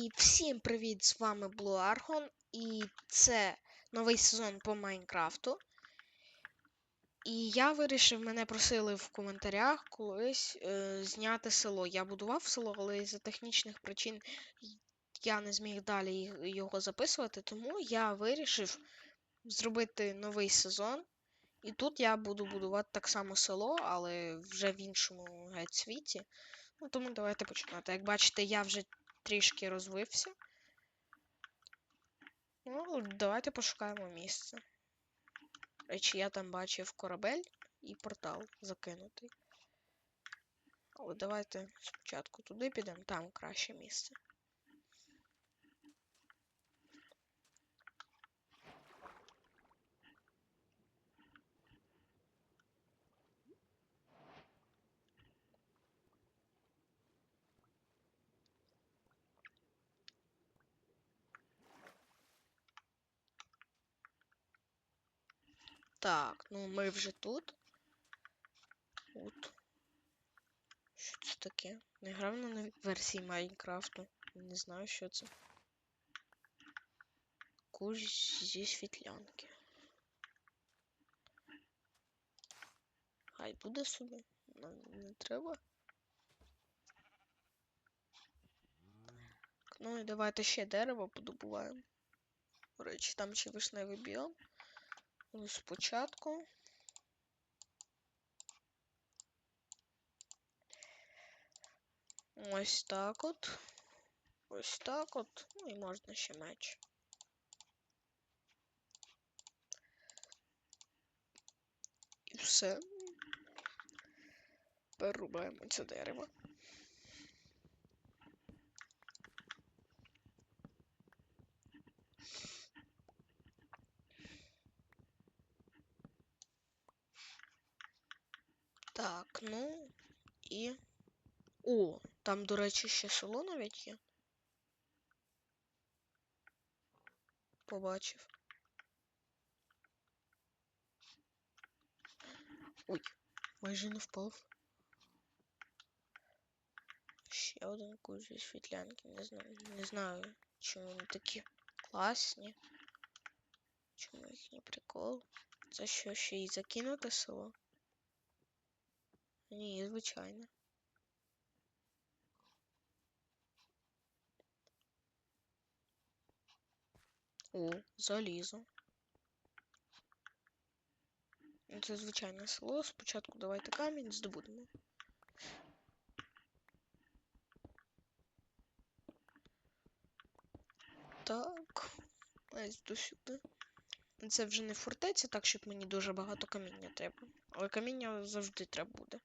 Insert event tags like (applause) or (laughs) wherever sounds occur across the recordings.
І всім привіт! З вами Blue Argon, і це новий сезон по Майнкрафту. І я вирішив, мене просили в коментарях колись е, зняти село. Я будував село, але із-за технічних причин я не зміг далі його записувати, тому я вирішив зробити новий сезон. І тут я буду будувати так само село, але вже в іншому геть світі. Ну, тому давайте починати. Як бачите, я вже трішки розвився. Ну, давайте пошукаємо місце. Речі, я там бачив корабель і портал закинутий. Але давайте спочатку туди підемо, там краще місце. Так, ну ми вже тут. От. Що це таке? Не грав на версії Майнкрафту. Не знаю, що це. Куш зі світлянки. Хай буде собі. Нам не треба. Ну і давайте ще дерево подобуваємо. До речі, там ще вишневий біом. Ну, спочатку. Ось так от. Ось так от. Ну і можна ще меч. І все. Перерубаємо це дерево. О, там, до речі, ще село навіть є. Побачив. Ой, майже не впав. Ще один куш зі світлянки. Не знаю, не знаю, чому вони такі класні. Чому їхній прикол? Це що, ще й закинуте село? Ні, звичайно. О, залізо. Це звичайне село. Спочатку давайте камінь здобудемо. Так, ось до сюди. Це вже не фортеця, так щоб мені дуже багато каміння треба. Але каміння завжди треба буде.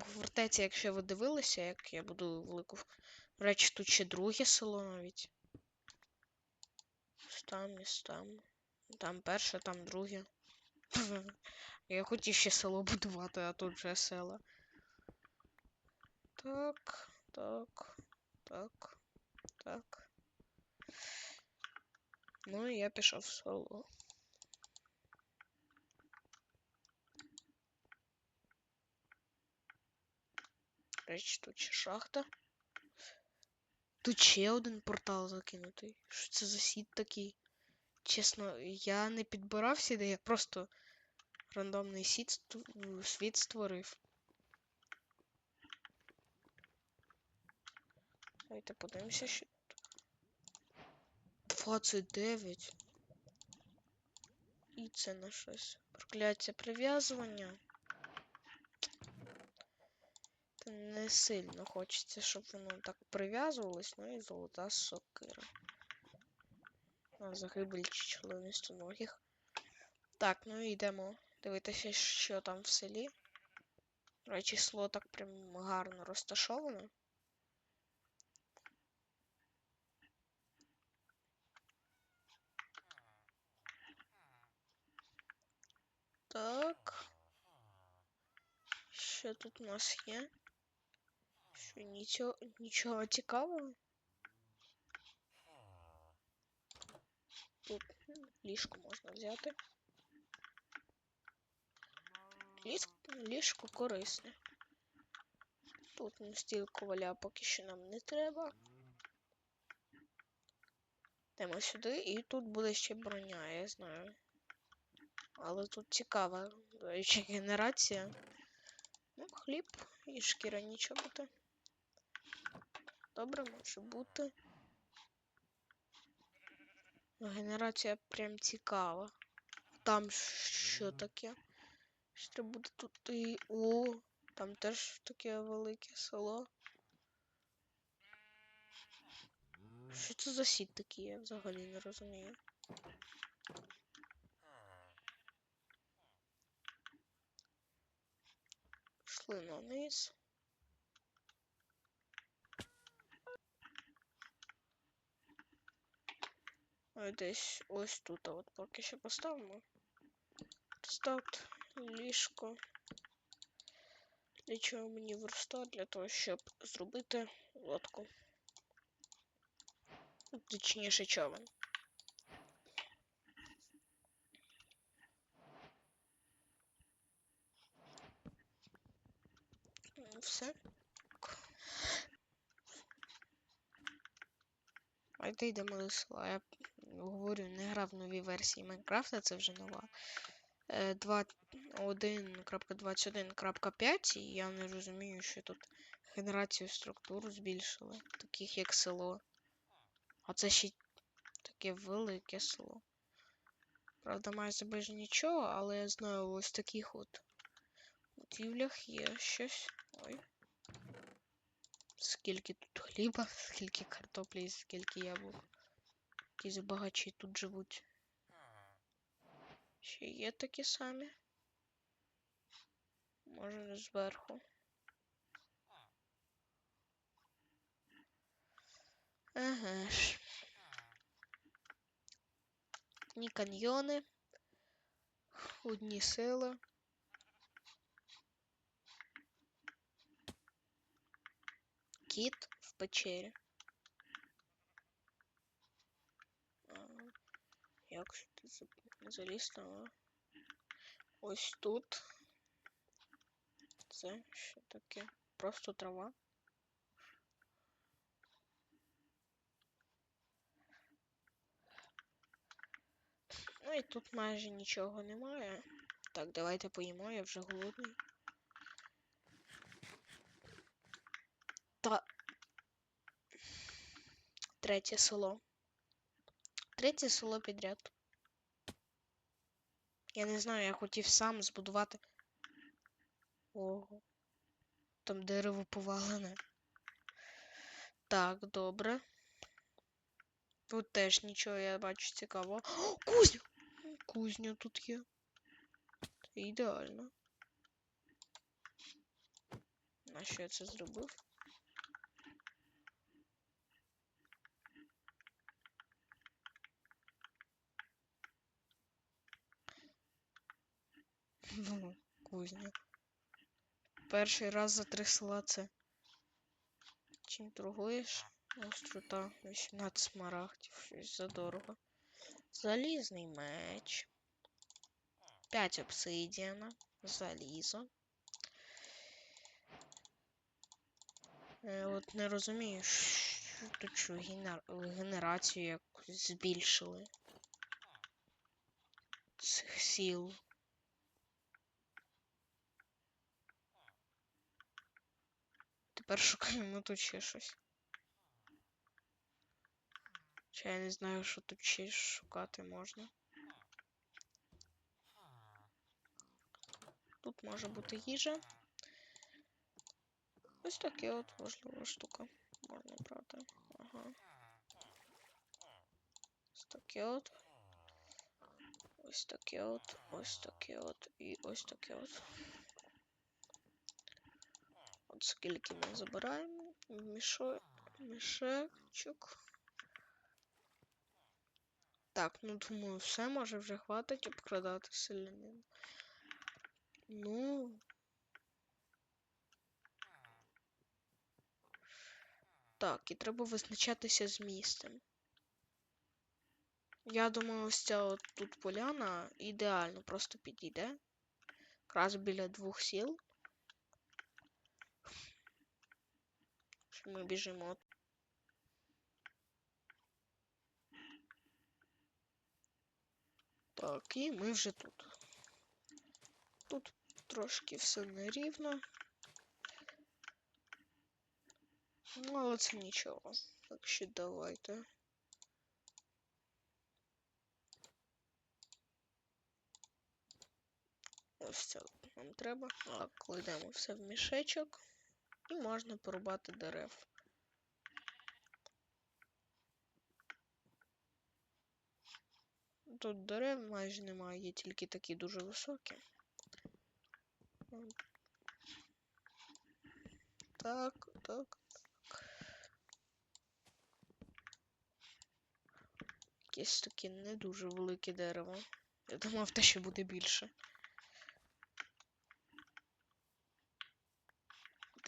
Фортеця, якщо ви дивилися, як я буду велику. речі, тут ще друге село навіть. Там, ось там. Там перше, там друге. (laughs) Я хотів ще село будувати, а тут вже села. Так, так, так, так. Ну і я пішов в село. Речі, тут ще шахта. Тут ще один портал закинутий. Що це за сіт такий? Чесно, я не підбирав сюди, я просто рандомний сіт світ створив. Давайте подивимося, тут. 29. І це на щось. Прокляття прив'язування. Не сильно хочеться, щоб воно так прив'язувалось, ну і золота сокира. А загибель членистоногих. Так, ну і йдемо дивитися, що там в селі. Речі, село так прям гарно розташоване. Так. Що тут у нас є? Що нічого, нічого цікавого? Тут ліжко можна взяти. Ліс... Ліжко корисне. Тут настіл коваля поки що нам не треба. Йдемо сюди, і тут буде ще броня, я знаю. Але тут цікава, речі, генерація. Ну, хліб і шкіра нічого бути. Добре, може бути. Ну, Генерація прям цікава. Там що таке? Що буде тут і. О, там теж таке велике село. Що це за сіт такі? Я взагалі не розумію. Пішли на низ. Десь ось тут, а от поки що поставимо. Стат, ліжко. Для чого мені верста? Для того, щоб зробити лодку. Точніше човен. Все. Давайте йдемо до села. Говорю, не грав в новій версії Майнкрафта, це вже нова. Е, 2.1.21.5 і я не розумію, що тут генерацію структур збільшили, таких як село. А це ще таке велике село. Правда, майже без нічого, але я знаю ось таких от будівлях є щось. Ой. Скільки тут хліба, (laughs) скільки картоплі, і скільки яблук. Якісь багачі тут живуть. Ще є такі самі. Може зверху. Ага ж. Одні каньйони. Одні села. Кіт в печері. А, Як же ти за- заліз? Ось тут. Це що таке? Просто трава. Ну і тут майже нічого немає. Так, давайте поїмо, я вже голодний. Та. Третє село. Третє село підряд. Я не знаю, я хотів сам збудувати. Ого. Там дерево повалене. Так, добре. Тут теж нічого я бачу цікавого. О, кузня! Кузня тут є. Ідеально. На що я це зробив? Ну, кузня. Перший раз за три села це. Чим торгуєш? Острота 18 смарагдів, щось задорого. Залізний меч. 5 обсидіана. Залізо. Е, от не розумію, що тут що генер- генерацію якусь збільшили. Цих сіл. Тепер шукаємо (laughs) тут ще щось. Чи я не знаю, що тут ще шукати можна. Тут може бути їжа. Ось таке от важлива штука. Можна брати. Ага. Ось таке от. Ось таке от. Ось таке от. І ось таке от. Скільки ми забираємо. Мішо... Мішечок. Так, ну думаю, все може вже хватить обкрадати селянин. Ну. Так, і треба визначатися з місцем. Я думаю, ось ця от тут поляна ідеально просто підійде. Якраз біля двох сіл. Що Ми біжимо. Так, і ми вже тут. Тут трошки все нерівно. Ну, але це нічого. Так що давайте. Ось це нам треба. Так, кладемо все в мішечок. І можна порубати дерев. Тут дерев майже немає, є тільки такі дуже високі. Так, так. Якесь таке не дуже велике дерево. Я думав, те ще буде більше.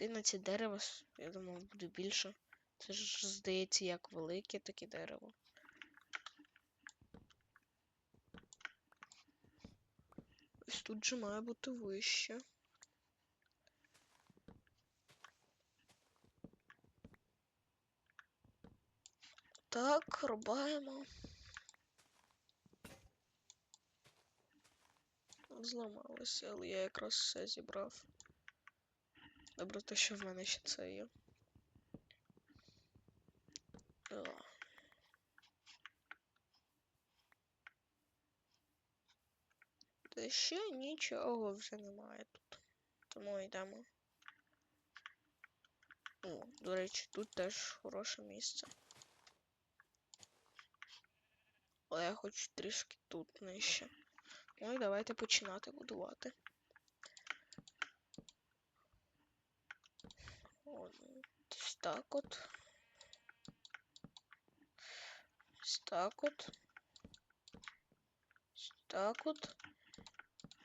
11 дерева, я думав, буде більше. Це ж здається як велике таке дерево. Ось тут же має бути вище. Так, рубаємо. Зламалося, але я якраз все зібрав. Добре, те, що в мене ще це є. Та ще нічого вже немає тут. Тому йдемо. О, до речі, тут теж хороше місце. Але я хочу трішки тут нижче. Ну і давайте починати будувати. Ось так от. Ось так от. Ось так от.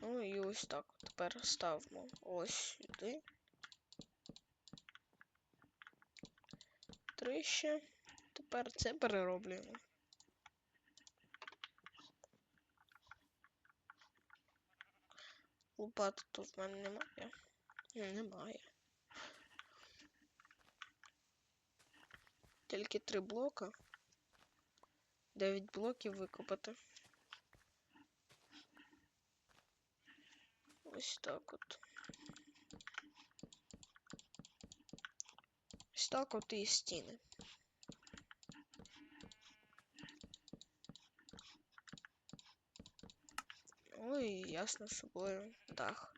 Ну і ось так. Тепер ставимо ось сюди. Три ще. Тепер це перероблюємо. Лопати тут в мене немає. Ну, Немає. Тільки три блока. Дев'ять блоків викопати. Ось так от. Ось так от і стіни. Ой, ясно собою дах.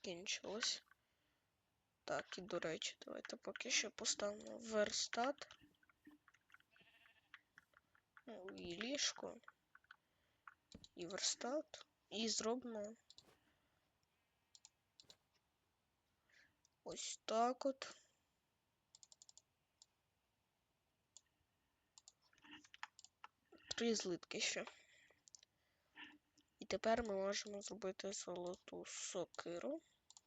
Кінчилось. Так, і до речі, давайте поки що поставимо верстат. Ну, і ліжко. І верстат. І зробимо ось так от. Три злитки ще. І тепер ми можемо зробити золоту сокиру.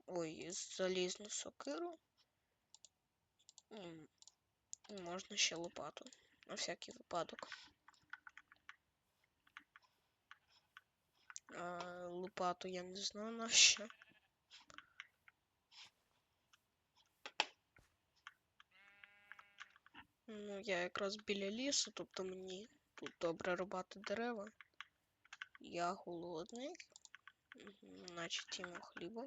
Ой, залізну сокиру. І Можна ще лопату. На всякий випадок. А, лопату я не знаю на що. Ну, я якраз біля лісу, тобто мені тут добре рубати дерева. Я голодний. Мгм, Значить, їмо хліба.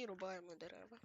І рубаємо дерева.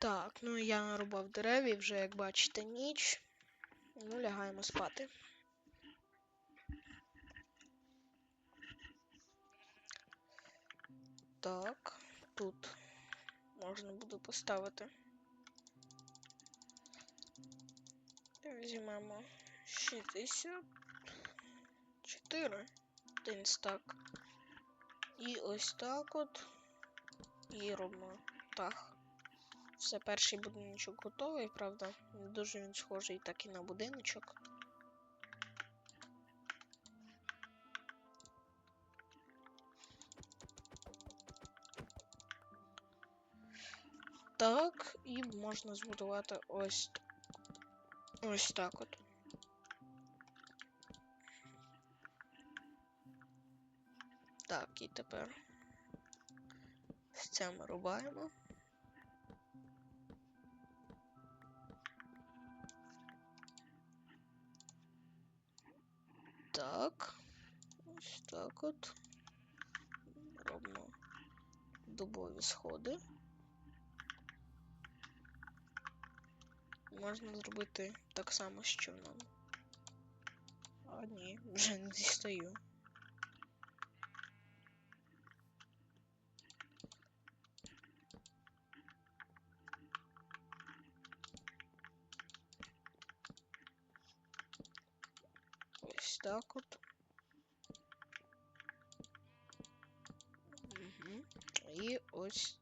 Так, ну я нарубав дерев і вже, як бачите, ніч. Ну, лягаємо спати. Так, тут можна буде поставити. Візьмемо 64. Один стак. І ось так от. І робимо так. Все, перший будиночок готовий, правда. Дуже він схожий так і на будиночок. Так, і можна збудувати ось ось так от. Так, і тепер це ми рубаємо. От. Робимо дубові сходи. Можна зробити так само з човном. А ні, вже не дістаю. Ось так от. Угу. І ось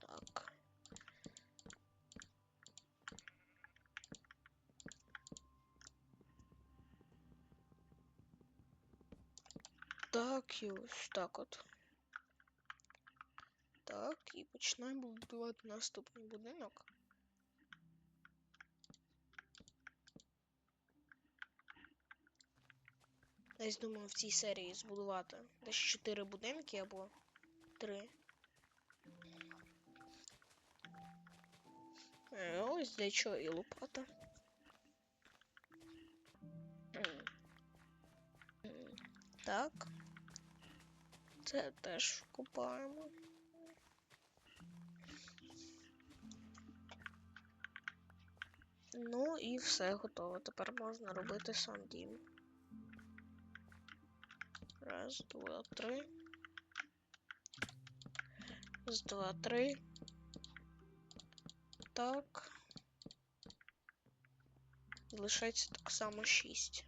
так. Так, і ось так от. Так, і починаємо будувати наступний будинок. Десь думаю в цій серії збудувати десь 4 будинки або 3. Ось для чого і лопата. Так. Це теж купаємо. Ну і все готово. Тепер можна робити сам дім. Раз, два, три. Раз, два, три. Так. Лишається так само шість.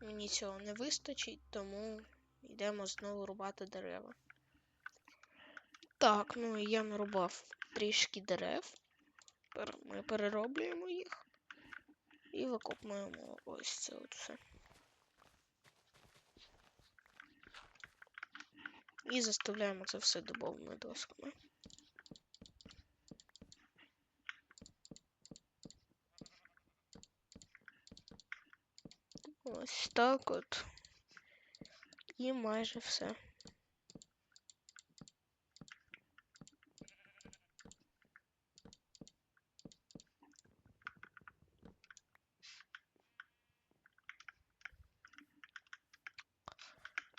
Мені цього не вистачить, тому йдемо знову рубати дерева. Так, ну я нарубав трішки дерев. Ми перероблюємо їх. І викопуємо ось це от І заставляємо це все дубовими досками. Ось так от. І майже все.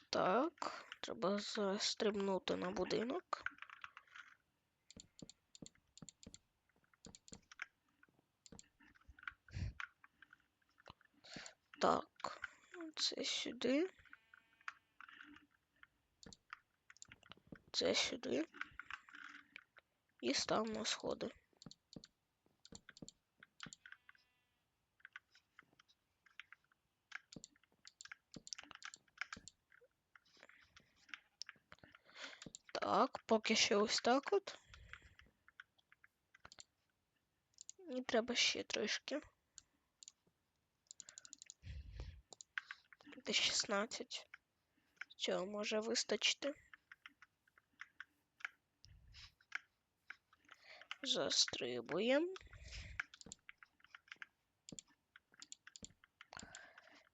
Так, треба застрибнути на будинок. Так, це сюди. Це сюди. І ставимо сходи. Так, поки що ось так от. І треба ще трошки. Десь 16. Цього може вистачити. Застрибуємо.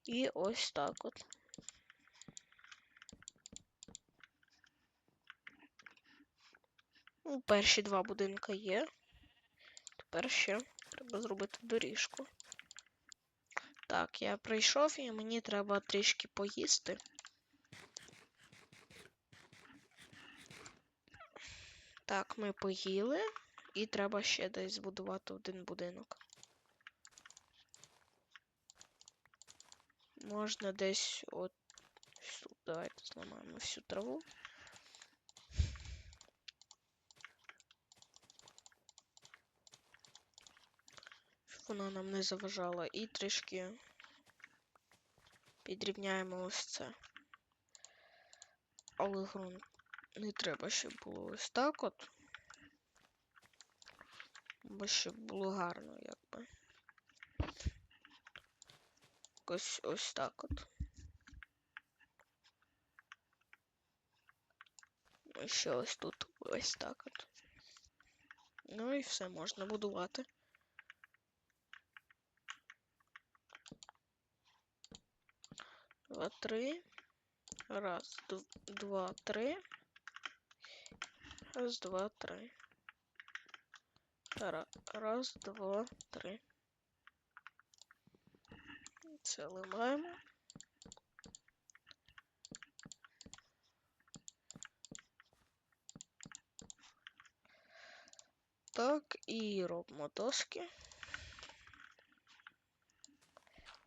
І ось так от. Перші два будинки є. Тепер ще треба зробити доріжку. Так, я прийшов і мені треба трішки поїсти. Так, ми поїли, і треба ще десь збудувати один будинок. Можна десь от тут. Давайте зламаємо всю траву. Вона нам не заважала. І трішки підрівняємо ось це. Але ґрунт не треба, щоб було ось так от. Бо щоб було гарно, якби. Ось ось так от. І ще ось тут ось так от. Ну і все можна будувати. Два, три. Раз, два, три. Раз, два, три. Раз, два, три. Це ламаємо. Так, і робимо доски.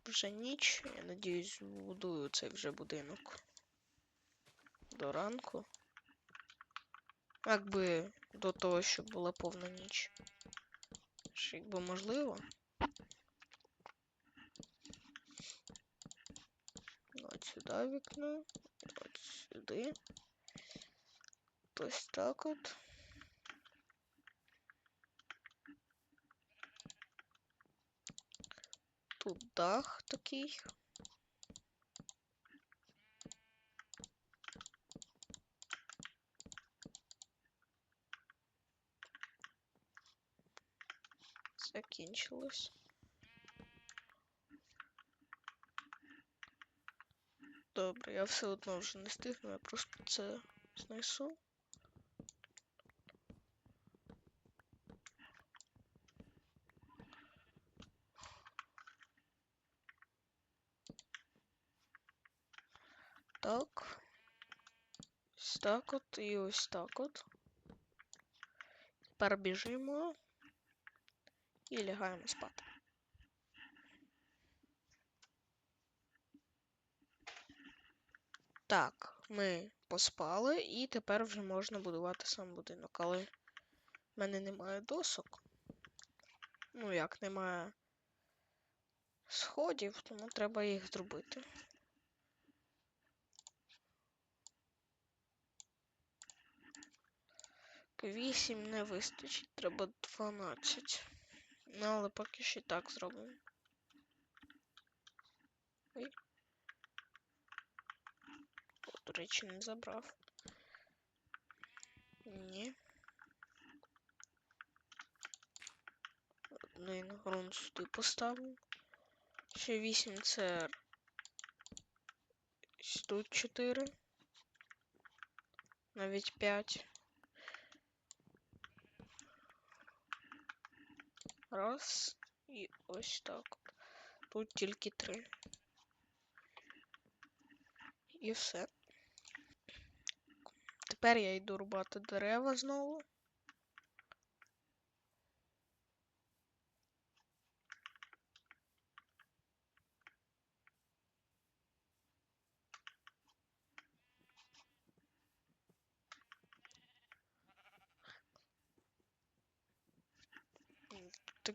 Вже ніч. Я надіюсь, будую цей вже будинок. До ранку. Якби до того, щоб була повна ніч. Ж якби можливо. От сюди вікно. От сюди. Ось так от. Тут дах такий. Закінчилось. Добре, я все одно вже не встигну, я просто це знесу. Так. Ось так от і ось так от. Тепер і лягаємо спати. Так, ми поспали і тепер вже можна будувати сам будинок, але в мене немає досок. Ну як немає сходів, тому треба їх зробити. Вісім не вистачить, треба 12. Ну, але поки що так зробимо. Ой. О, до речі, не забрав. Ні. Один грунт сюди поставив. Ще 8 це тут 4. Навіть 5. Раз. І ось так. Тут тільки три. І все. Тепер я йду рубати дерева знову.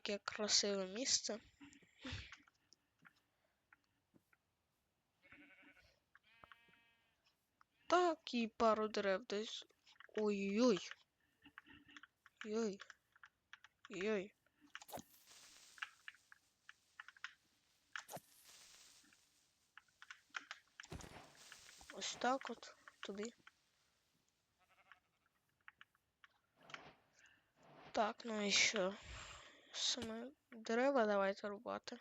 Таке красиве місце. Так, і пару дерев десь. Ой-ой-ой. Йой. Йой. Ось так от туди. Так, ну і що? Саме дерева давайте рубати.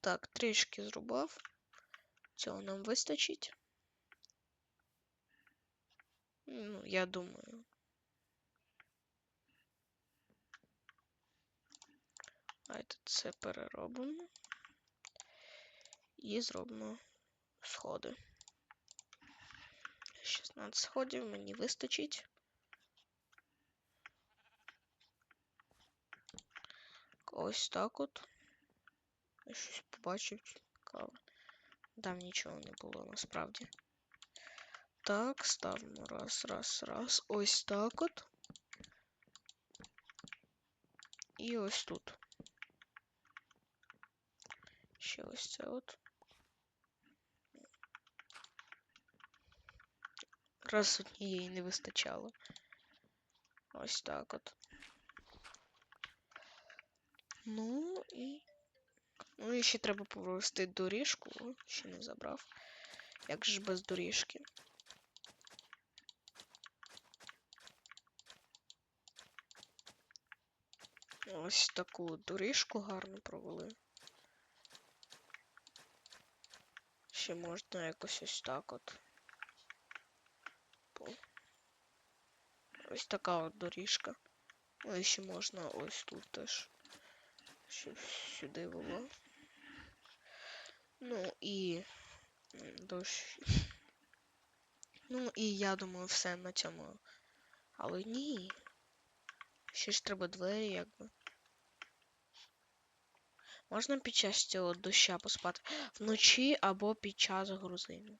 Так, трішки зрубав. Цього нам вистачить. Ну, я думаю. Давайте це переробимо. І зробимо сходи. 16 сходів мені вистачить. Ось так от. Я щось побачив цікаве. Там нічого не було насправді. Так, ставимо раз, раз, раз. Ось так от. І ось тут. Ще ось це от. Раз не вистачало. Ось так от. Ну і. Ну і ще треба провести доріжку. О, ще не забрав. Як же без доріжки? Ось таку доріжку гарно провели. Ще можна якось ось так от. Ось така от доріжка. Ну і ще можна ось тут теж. Щоб сюди було. Ну і дощ. Ну і я думаю, все на цьому. Але ні. Ще ж треба двері, якби. Можна під час цього доща поспати вночі або під час грузину.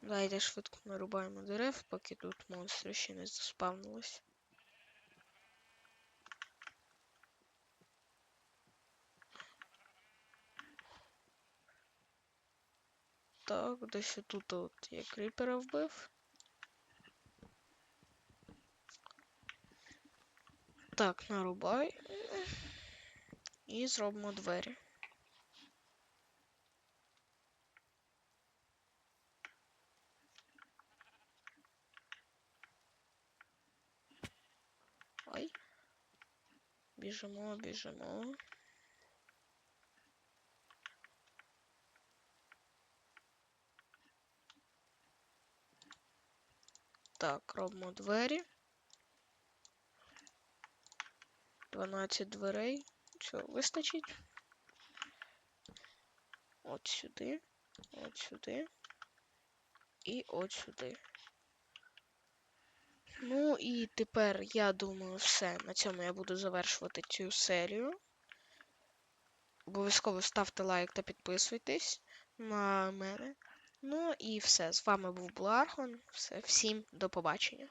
Давайте швидко нарубаємо дерев, поки тут монстри ще не заспавнились. Так, десь тут от я кріпера вбив. Так, нарубай. І зробимо двері. Ай. Біжимо, біжимо. Так, робимо двері. 12 дверей. Цього вистачить. От сюди, от сюди. І от сюди. Ну і тепер, я думаю, все. На цьому я буду завершувати цю серію. Обов'язково ставте лайк та підписуйтесь на мене. Ну і все. З вами був Блархон. Все, всім до побачення.